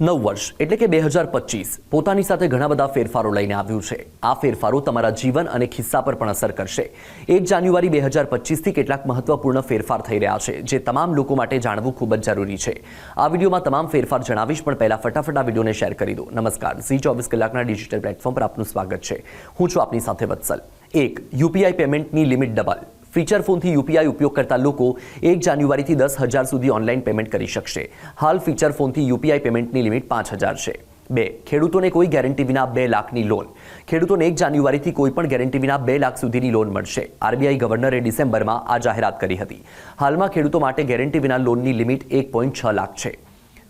નવ વર્ષ, એટલે કે બે હજાર પચીસ, પોતાની સાથે ઘણા બધા ફેરફારો લઈને આવ્યું છે. આ ફેરફારો તમારા જીવન અને ખિસ્સા પર પણ અસર કરશે. એક જાન્યુઆરી બે હજાર પચીસથી કેટલાક મહત્વપૂર્ણ ફેરફાર થઈ રહ્યા છે, જે તમામ લોકો માટે જાણવું ખૂબ જ જરૂરી છે. આ વિડીયોમાં તમામ ફેરફાર જણાવીશ, પણ પહેલાં ફટાફટ આ વિડીયોને શેર કરી દો. નમસ્કાર. ઝી ચોવીસ કલાકના ડિજિટલ પ્લેટફોર્મ પર આપનું સ્વાગત છે. હું છું આપની સાથે વત્સલ. એક, યુપીઆઈ પેમેન્ટની લિમિટ ડબલ. ફીચર ફોનથી યુપીઆઈ ઉપયોગ કરતા લોકો એક જાન્યુઆરીથી દસ હજાર સુધી ઓનલાઈન પેમેન્ટ કરી શકશે. હાલ ફીચર ફોનથી યુપીઆઈ પેમેન્ટની લિમિટ પાંચ હજાર છે. બે, ખેડૂતોને કોઈ ગેરંટી વિના બે લાખની લોન. ખેડૂતોને એક જાન્યુઆરીથી કોઈ પણ ગેરંટી વિના બે લાખ સુધીની લોન મળશે. આરબીઆઈ ગવર્નરે ડિસેમ્બરમાં આ જાહેરાત કરી હતી. હાલમાં ખેડૂતો માટે ગેરંટી વિના લોનની લિમિટ એક પોઈન્ટ છ લાખ છે.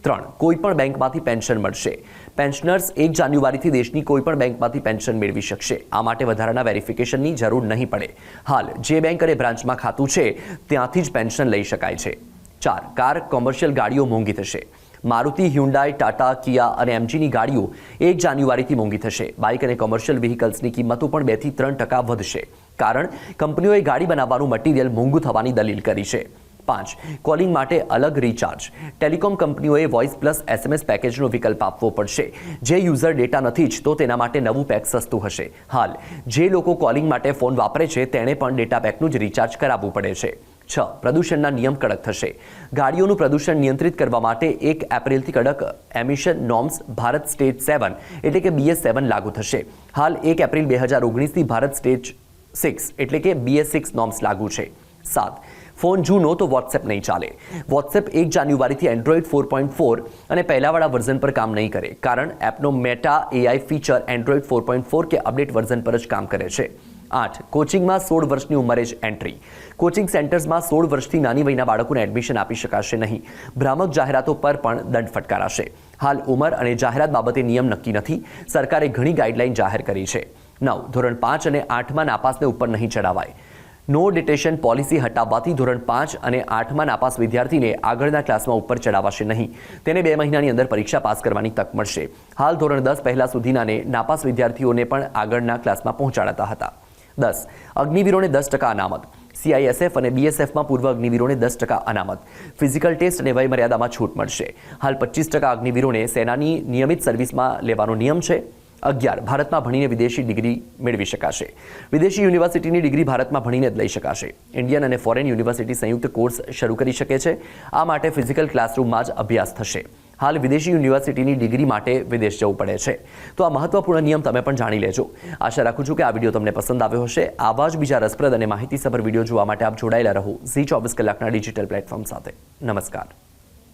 ત્રણ. કોઈ પણ બેંકમાંથી પેન્શન મળશે. પેન્શનર્સ એક જાન્યુઆરીથી દેશની કોઈ પણ બેંકમાંથી પેન્શન મેળવી શકશે. આ માટે વધારાના વેરિફિકેશનની જરૂર નહીં પડે. હાલ, જે બેંક અને બ્રાન્ચમાં ખાતું છે, ત્યાંથી જ પેન્શન લઈ શકાય છે. ચાર. કાર, કોમર્શિયલ ગાડીઓ મોંઘી થશે. મારુતિ, હ્યુન્ડાઈ, ટાટા, કિયા અને એમજીની ગાડીઓ એક જાન્યુઆરીથી મોંઘી થશે. બાઇક અને કોમર્શિયલ વ્હીકલ્સની કિંમતો પણ બેથી ત્રણ ટકા વધશે. કારણ, કંપનીઓએ ગાડી બનાવવાનું મટીરિયલ મોંઘું થવાની દલીલ કરી છે. પાંચ. કોલિંગ માટે અલગ રિચાર્જ ટેલિકોમ કંપનીઓએ વોઇસ પ્લસ એસએમએસ પેકેજનો વિકલ્પ આપવો પડશે. જે યુઝર ડેટા નથી જ, તો તેના માટે નવું પેક સસ્તું હશે. હાલ, જે લોકો કોલિંગ માટે ફોન વાપરે છે, તેણે પણ ડેટા પેકનું જ રિચાર્જ કરાવવું પડે છે. છ, પ્રદૂષણના નિયમ કડક થશે. ગાડીઓનું પ્રદૂષણ નિયંત્રિત કરવા માટે એક એપ્રિલથી કડક emission norms Bharat stage seven એટલે કે બીએસ સેવન લાગુ થશે. હાલ, એક એપ્રિલ બે હજાર ઓગણીસથી ભારત સ્ટેજ સિક્સ એટલે કે બીએસ સિક્સ નોર્મ્સ લાગુ છે. સાત ફોન જૂનો તો વોટ્સએપ નહીં ચાલે. વોટ્સએપ એક જાન્યુઆરીથી એન્ડ્રોઈડ ફોર પોઈન્ટ ફોર અને પહેલાવાળા વર્ઝન પર કામ નહીં કરે. કારણ એપનો Meta AI feature Android four point four કે અપડેટ વર્ઝન પર જ કામ કરે છે. આઠ કોચિંગમાં સોળ વર્ષની ઉંમરે જ એન્ટ્રી કોચિંગ સેન્ટર્સમાં સોળ વર્ષથી નાની વયના બાળકોને એડમિશન આપી શકાશે નહીં. ભ્રામક જાહેરાતો પર પણ દંડ ફટકારાશે. હાલ ઉંમર અને જાહેરાત બાબતે નિયમ નક્કી નથી. સરકારે ઘણી ગાઈડલાઇન જાહેર કરી છે. નવ, ધોરણ પાંચ અને આઠમાં નાપાસને ઉપર નહીં ચડાવાય નો ડિટેશન પોલિસી હટાવવાથી ધોરણ પાંચ અને આઠમાં નાપાસ વિદ્યાર્થીને આગળના ક્લાસમાં ઉપર ચડાવાશે નહીં. તેને બે મહિનાની અંદર પરીક્ષા પાસ કરવાની તક મળશે. હાલ ધોરણ દસ પહેલા સુધીનાને નાપાસ વિદ્યાર્થીઓને પણ આગળના ક્લાસમાં પહોંચાડાતા હતા. દસ. અગ્નિવીરોને દસ ટકા અનામત. સીઆઈએસએફ અને બીએસએફમાં પૂર્વ અગ્નિવીરોને દસ ટકા અનામત. ફિઝિકલ ટેસ્ટ અને વયમર્યાદામાં છૂટ મળશે. હાલ પચીસ ટકા અગ્નિવીરોને સેનાની નિયમિત સર્વિસમાં લેવાનો નિયમ છે. અગિયાર. ભારતમાં ભણીને વિદેશી ડિગ્રી મેળવી શકાશે. વિદેશી યુનિવર્સિટીની ડિગ્રી ભારતમાં ભણીને જ લઈ શકાશે. ઇન્ડિયન અને ફોરેન યુનિવર્સિટી સંયુક્ત કોર્સ શરૂ કરી શકે છે. આ માટે ફિઝિકલ ક્લાસરૂમમાં જ અભ્યાસ થશે. હાલ વિદેશી યુનિવર્સિટીની ડિગ્રી માટે વિદેશ જવું પડે છે. તો આ મહત્વપૂર્ણ નિયમ તમે પણ જાણી લેજો. આશા રાખું છું કે આ વીડિયો તમને પસંદ આવ્યો હશે. આવા જ બીજા રસપ્રદ અને માહિતીસભર વીડિયો જોવા માટે આપ જોડાયેલા રહો. ઝી ચોવીસ કલાકના ડિજિટલ પ્લેટફોર્મ સાથે. નમસ્કાર.